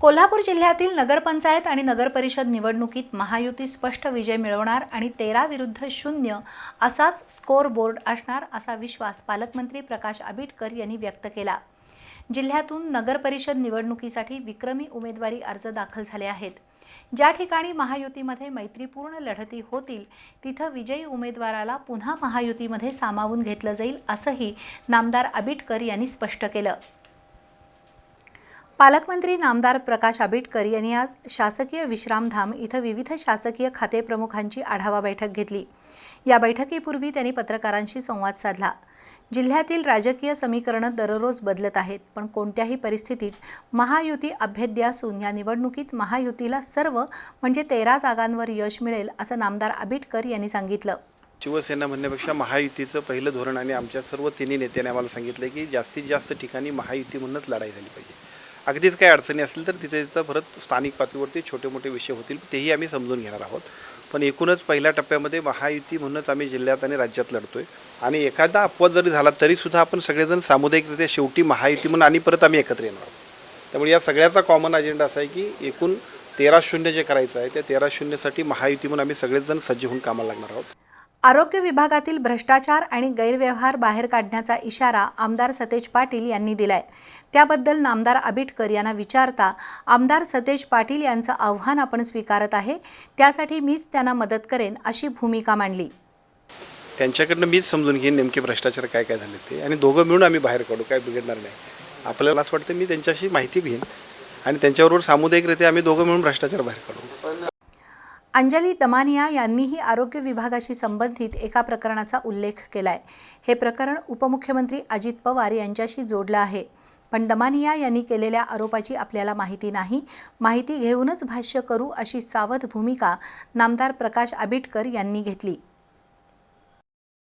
कोल्हापूर जिल्ह्यातील नगरपंचायत आणि नगरपरिषद निवडणुकीत महायुती स्पष्ट विजय मिळवणार आणि तेरा विरुद्ध शून्य असाच स्कोर बोर्ड असणार असा विश्वास पालकमंत्री प्रकाश आबिटकर यांनी व्यक्त केला. जिल्ह्यातून नगरपरिषद निवडणुकीसाठी विक्रमी उमेदवारी अर्ज दाखल झाले आहेत. ज्या ठिकाणी महायुतीमध्ये मैत्रीपूर्ण लढती होतील तिथं विजयी उमेदवाराला पुन्हा महायुतीमध्ये सामावून घेतलं जाईल असंही नामदार आबिटकर यांनी स्पष्ट केलं. पालकमंत्री नामदार प्रकाश आबिटकर यांनी आज शासकीय विश्रामधाम इथं विविध शासकीय खाते प्रमुखांची आढावा बैठक घेतली. या बैठकीपूर्वी त्यांनी पत्रकारांशी संवाद साधला. जिल्ह्यातील राजकीय समीकरणं दररोज बदलत आहेत पण कोणत्याही परिस्थितीत महायुती अभेद्य असून या निवडणुकीत महायुतीला सर्व म्हणजे तेरा जागांवर यश मिळेल असं नामदार आबिटकर यांनी सांगितलं. शिवसेना म्हणण्यापेक्षा महायुतीचं पहिलं धोरण आणि आमच्या सर्व तिन्ही नेत्यांनी आम्हाला सांगितलं की जास्तीत जास्त ठिकाणी महायुती म्हणूनच लढाई झाली पाहिजे. अगदीच काही अडचणी असतील तर तिथे तिथं परत स्थानिक पातळीवरती छोटे मोठे विषय होतील तेही आम्ही समजून घेणार आहोत. पण एकूणच पहिल्या टप्प्यामध्ये महायुती म्हणूनच आम्ही जिल्ह्यात आणि राज्यात लढतोय. आणि एखादा अपवाद जरी झाला तरीसुद्धा आपण सगळेजण सामुदायिकरित्या शेवटी महायुती म्हणून आणि परत आम्ही एकत्र येणार आहोत. त्यामुळे या सगळ्याचा कॉमन अजेंडा असा आहे की एकूण तेरा शून्य जे करायचं आहे त्या तेरा शून्यसाठी महायुती म्हणून आम्ही सगळेच जण सज्ज होऊन कामाला लागणार आहोत. आरोग्य विभागातील भ्रष्टाचार आणि गैरव्यवहार बाहेर काढण्याचा इशारा आमदार सतेज पाटील यांनी दिलाय. त्याबद्दल नामदार आबिटकर यांना विचारता आमदार सतेज पाटील यांचं आव्हान आपण स्वीकारत आहे त्यासाठी मीच त्यांना मदत करेन अशी भूमिका मांडली. त्यांच्याकडनं मीच समजून घेईन नेमके भ्रष्टाचार काय काय झाले ते. आणि दोघं मिळून आम्ही बाहेर काढू काय बिघडणार नाही. आपल्याला असं वाटतं मी त्यांच्याशी माहिती घेईन आणि त्यांच्याबरोबर सामुदायिकरित्या आम्ही दोघं मिळून भ्रष्टाचार बाहेर काढू. अंजली दमानिया यांनीही आरोग्य विभागाशी संबंधित एका प्रकरणाचा उल्लेख केला आहे हे प्रकरण उपमुख्यमंत्री अजित पवार यांच्याशी जोडलं आहे. पण दमानिया यांनी केलेल्या आरोपाची आपल्याला माहिती नाही. माहिती घेऊनच भाष्य करू अशी सावध भूमिका नामदार प्रकाश आबिटकर यांनी घेतली.